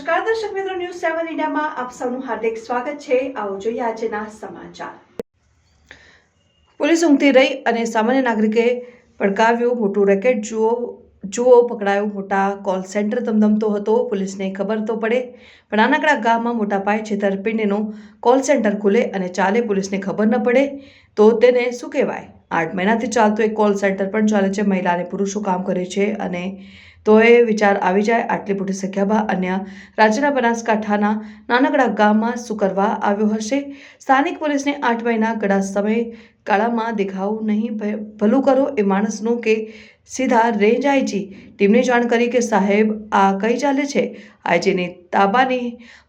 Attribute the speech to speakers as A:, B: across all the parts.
A: સેવન ઇન્ડિયામાં આપ સૌનું હાર્દિક સ્વાગત છે. આવો જોઈએ આજના સમાચાર. પોલીસ ઊંઘતી રહી અને સામાન્ય નાગરિકે પડકાવ્યું મોટું રેકેટ, જુઓ જુઓ, પકડાયો મોટા કોલ સેન્ટર ધમધમતો હતો. પોલીસને ખબર તો પડે, પણ નાનકડા ગામમાં મોટા પાયે છેતરપિંડીનું કોલ સેન્ટર ખુલે અને ચાલે, પોલીસને ખબર ન પડે તો તેને શું કહેવાય? આઠ મહિનાથી ચાલતું એક કોલ સેન્ટર પણ ચાલે છે. મહિલા અને પુરુષો કામ કરે છે અને તો એ વિચાર આવી જાય આટલી મોટી સંખ્યામાં અન્ય રાજ્યના બનાસકાંઠાના નાનકડા ગામમાં શું કરવા આવ્યો હશે? સ્થાનિક પોલીસને આઠ મહિના ગળા સમય ગાળામાં દેખાવું નહીં ભલું કરો એ માણસનું કે સીધા રેન્જ આઈજી ટીમને જાણ કરી કે સાહેબ, આ કઈ ચાલે છે? આઈજીની તાબાની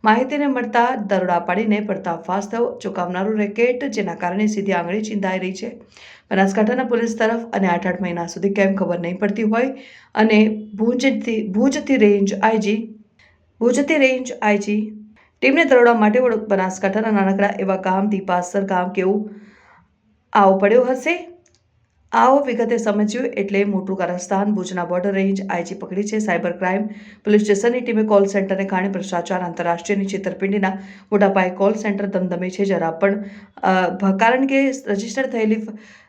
A: માહિતીને મળતા દરોડા પાડીને પડતા ફાસ્ટ થયો ચોંકાવનારું રેકેટ જેના કારણે સીધી આંગળી ચિંતાઈ રહી છે. બનાસકાંઠાના પોલીસ તરફ અને આઠ આઠ મહિના સુધી કેમ ખબર નહીં પડતી હોય અને ભુજથી ભુજથી રેન્જ આઈજી ભુજથી રેન્જ આઈજી ટીમને દરોડા માટે બનાસકાંઠાના નાનકડા એવા ગામ, દીપાસર ગામ કેવું આવો પડ્યો હશે? આવો વિગતે સમજ્યું એટલે મોટું કારસ્થાન ભુજના બોર્ડર રેન્જ આઈજી પકડી છે. સાયબર ક્રાઇમ પોલીસ સ્ટેશનની ટીમે કોલ સેન્ટરને કારણે ભ્રષ્ટાચાર આંતરરાષ્ટ્રીયની છેતરપિંડીના મોટા પાયે કોલ સેન્ટર ધમધમે છે. જરા પણ કારણ કે રજિસ્ટર થયેલી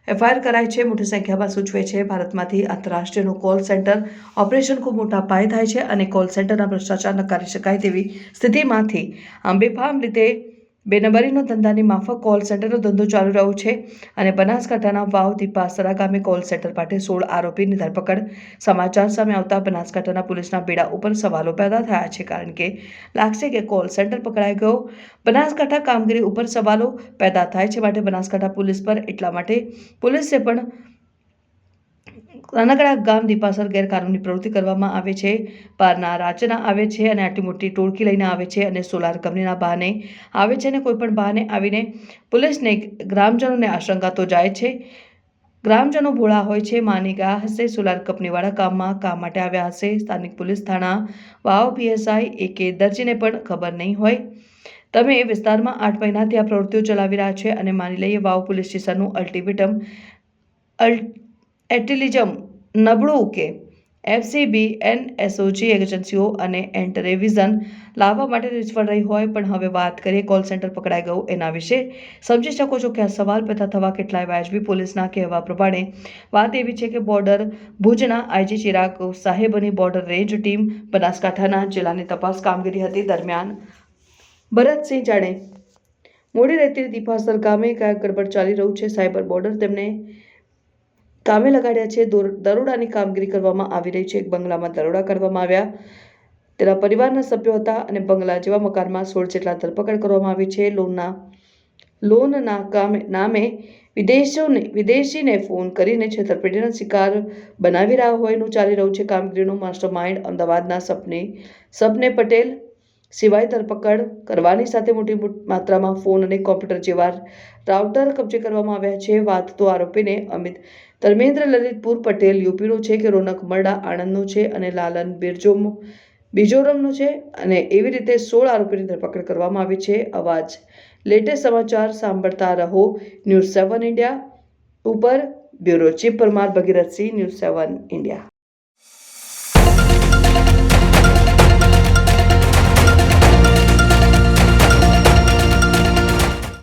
A: એફઆઈઆર કરાય છે, મોટી સંખ્યામાં સૂચવે છે. ભારતમાંથી આંતરરાષ્ટ્રીયનું કોલ સેન્ટર ઓપરેશન ખૂબ મોટા પાયે થાય છે અને કોલ સેન્ટરના ભ્રષ્ટાચાર નકારી શકાય તેવી સ્થિતિમાંથી આંબેફામ રીતે બે નંબરીનો ધંધાની માફક કોલ સેન્ટરનો ધંધો ચાલુ રહ્યો છે અને બનાસકાંઠાના વાવ દીપાસરા ગામે કોલ સેન્ટર માટે સોળ આરોપીની ધરપકડ. સમાચાર સામે આવતા બનાસકાંઠાના પોલીસના બેડા ઉપર સવાલો પેદા થયા છે કારણ કે લાગશે કે કોલ સેન્ટર પકડાઈ ગયો. બનાસકાંઠા કામગીરી ઉપર સવાલો પેદા થાય છે માટે બનાસકાંઠા પોલીસ પર એટલા માટે પોલીસે પણ નાનકડા ગામ દીપાસર ગેરકાનૂની પ્રવૃત્તિ કરવામાં આવે છે. બહારના રાજ્યના આવે છે અને આટલી મોટી ટોળકી લઈને આવે છે અને સોલાર કંપનીના બહાને આવે છે અને કોઈપણ બહાને આવીને પોલીસને ગ્રામજનોને આશંકા તો જાય છે. ગ્રામજનો ભોળા હોય છે, માની ગયા હશે, સોલાર કંપનીવાળા કામમાં કામ માટે આવ્યા હશે. સ્થાનિક પોલીસ થાણા, વાવ, પીએસઆઈ, એકે દરજીને પણ ખબર નહીં હોય. તમે એ વિસ્તારમાં આઠ મહિનાથી આ પ્રવૃત્તિઓ ચલાવી રહ્યા છે અને માની લઈએ વાવ પોલીસ સ્ટેશનનું અલ્ટિમેટમ અલ એટિલિઝમ નબળું કે એફસીબી એનએસઓજી એજન્સીઓ અને એન્ટરેવિઝન લાવવા માટે નિષ્ફળ રહી હોય, પણ હવે વાત કરીએ કોલ સેન્ટર પકડાઈ ગયું એના વિશે. સમજી શકો છો કે આ સવાલ પેદા થવા કેટલાય વાજબી પોલીસના કહેવા પ્રમાણે વાત એવી છે કે બોર્ડર ભુજના આઈજી ચિરાગ સાહેબની બોર્ડર રેન્જ ટીમ બનાસકાંઠાના જિલ્લાની તપાસ કામગીરી હતી દરમિયાન. ભરતસિંહ જાણે, મોડી રાત્રે દીપાસર ગામે કાંઈક ગડબડ ચાલી રહ્યું છે, સાયબર બોર્ડર તેમને કામે લગાડ્યા છે. દોર- દરોડાની કામગીરી કરવામાં આવી રહી છે. એક બંગલામાં દરોડા કરવામાં આવ્યા. તેના પરિવારના સભ્યો હતા અને બંગલા જેવા મકાનમાં સોળ જેટલા ધરપકડ કરવામાં આવી છે. લોનના લોનના કામે, નામે વિદેશોને, વિદેશીને ફોન કરીને છેતરપિંડીના શિકાર બનાવી રહ્યા હોયનું ચાલી રહ્યું છે. કામગીરીનું માસ્ટર માઇન્ડ અમદાવાદના સપને સપને પટેલ સિવાય ધરપકડ કરવાની સાથે મોટી માત્રામાં ફોન અને કોમ્પ્યુટર જેવા રાઉટર કબજે કરવામાં આવ્યા છે. વાત તો આરોપીને અમિત ધર્મેન્દ્ર લલિતપુર પટેલ, યુપીનો છે કે રોનક મરડા, આણંદનો છે અને લાલન બિરજો મિઝોરમનો છે અને એવી રીતે સોળ આરોપીની ધરપકડ કરવામાં આવી છે. અવાજ લેટેસ્ટ સમાચાર સાંભળતા રહો ન્યૂઝ સેવન ઇન્ડિયા ઉપર bureau chief Parmar Bhagirathsinh, news seven India.